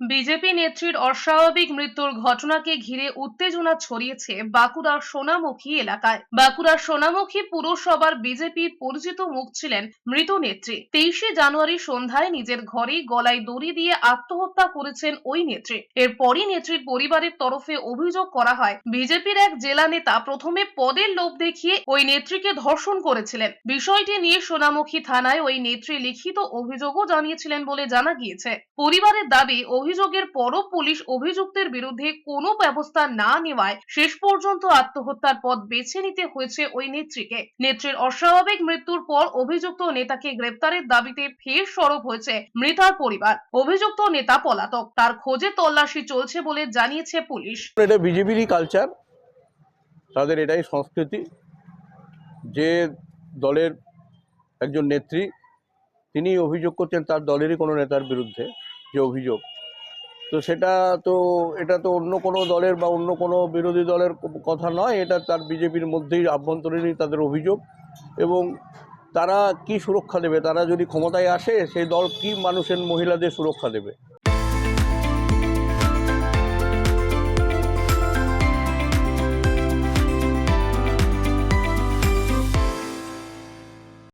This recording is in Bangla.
বিজেপি নেত্রীর অস্বাভাবিক মৃত্যুর ঘটনাকে ঘিরে উত্তেজনা ছড়িয়েছে বাঁকুড়ার সোনামুখী এলাকায়। বাঁকুড়ার সোনামুখী পুরসভার বিজেপির পরিচিত মুখ ছিলেন মৃত নেত্রী। তেইশে জানুয়ারি সন্ধ্যায় নিজের ঘরেই গলায় দড়ি দিয়ে আত্মহত্যা করেছেন ওই নেত্রী। এরপরই নেত্রীর পরিবারের তরফে অভিযোগ করা হয়, বিজেপির এক জেলা নেতা প্রথমে পদের লোভ দেখিয়ে ওই নেত্রীকে ধর্ষণ করেছিলেন। বিষয়টি নিয়ে সোনামুখী থানায় ওই নেত্রী লিখিত অভিযোগও জানিয়েছিলেন বলে জানা গিয়েছে। পরিবারের দাবি অভিযোগের পরও পুলিশ অভিযুক্তের বিরুদ্ধে কোনো ব্যবস্থা না নেওয়ায় শেষ পর্যন্ত আত্মহত্যার পথ বেছে নিতে হয়েছে ওই নেত্রীকে। নেত্রীর অস্বাভাবিক মৃত্যুর পর অভিযুক্ত নেতাকে গ্রেপ্তারের দাবিতে ফের সরব হয়েছে মৃতার পরিবার। অভিযুক্ত নেতা পলাতক, তার খোঁজে তল্লাশি চলছে বলে জানিয়েছে পুলিশ। এটা বিজেপিরই কালচার তাদের এটাই সংস্কৃতি। যে দলের একজন নেত্রী তিনি অভিযোগ করছেন তার দলেরই কোনো নেতার বিরুদ্ধে যে অভিযোগ। তো সেটা তো, এটা তো অন্য কোনো দলের বা অন্য কোনো বিরোধী দলের কথা নয়, এটা তার বিজেপির মধ্যেই আভ্যন্তরীণই তাদের অভিযোগ। এবং তারা কি সুরক্ষা দেবে? তারা যদি ক্ষমতায় আসে, সেই দল কি মানুষের মহিলাদের সুরক্ষা দেবে?